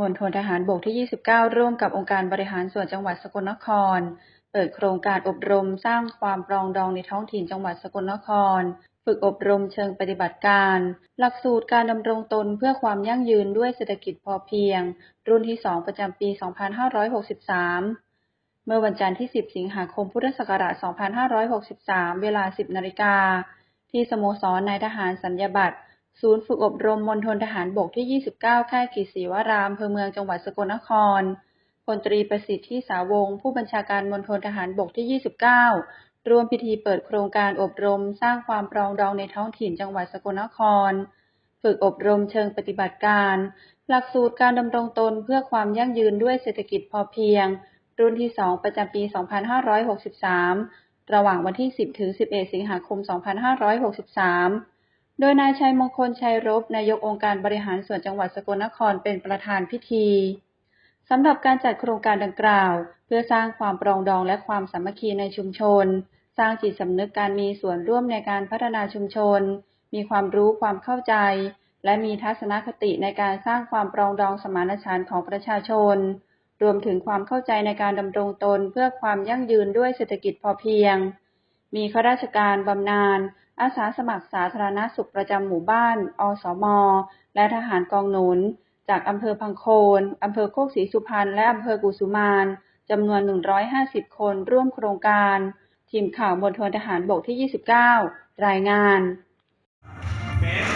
มณฑลทหารบกที่ 29 ร่วมกับองค์การบริหารส่วนจังหวัดสกลนคร เปิดโครงการอบรมสร้างความปรองดองในท้องถิ่นจังหวัดสกลนคร ฝึกอบรมเชิงปฏิบัติการ หลักสูตรการดำรงตนเพื่อความยั่งยืนด้วยเศรษฐกิจพอเพียง รุ่นที่ 2 ประจำปี 2563 เมื่อวันจันทร์ที่ 10 สิงหาคม พุทธศักราช 2563 เวลา 10 นาฬิกา ที่สโมสรนายทหารสัญญาบัตร ศูนย์ฝึกอบรมมณฑลทหารบกที่ 29 ค่ายกิศรีวรามอำเภอเมืองจังหวัดสกลนครพลตรีประสิทธิ์ที่สาวง ผู้บัญชาการมณฑลทหารบกที่ 29 ร่วมพิธีเปิดโครงการอบรมสร้างความปรองดองในท้องถิ่นจังหวัดสกลนคร ฝึกอบรมเชิงปฏิบัติการ หลักสูตรการดำรงตนเพื่อความยั่งยืนด้วยเศรษฐกิจพอเพียง รุ่นที่ 2 ประจำปี 2563 ระหว่างวันที่ 10 ถึง 11 สิงหาคม 2563 โดยนายชัยมงคลชัยรบนายกองค์การบริหารส่วนจังหวัดสกลนครเป็นประธานพิธีสำหรับการจัดโครงการดังกล่าว เพื่อสร้างความปรองดองและความสามัคคีในชุมชน สร้างจิตสำนึกการมีส่วนร่วมในการพัฒนาชุมชน มีความรู้ความเข้าใจ และมีทัศนคติในการสร้างความปรองดองสมานฉันท์ของประชาชน รวมถึงความเข้าใจในการดำรงตนเพื่อความยั่งยืนด้วยเศรษฐกิจพอเพียง มีข้าราชการบำนาญ อาสาสมัครสาธารณสุขประจำหมู่บ้าน อสม และทหารกองหนุน จากอำเภอพังโคนอำเภอโคกศรีสุพรรณ และอำเภอกุสุมานจำนวน 150 คนร่วมโครงการ ทีมข่าวมณฑลทหารบกที่ 29 รายงานแม้แต่ชาน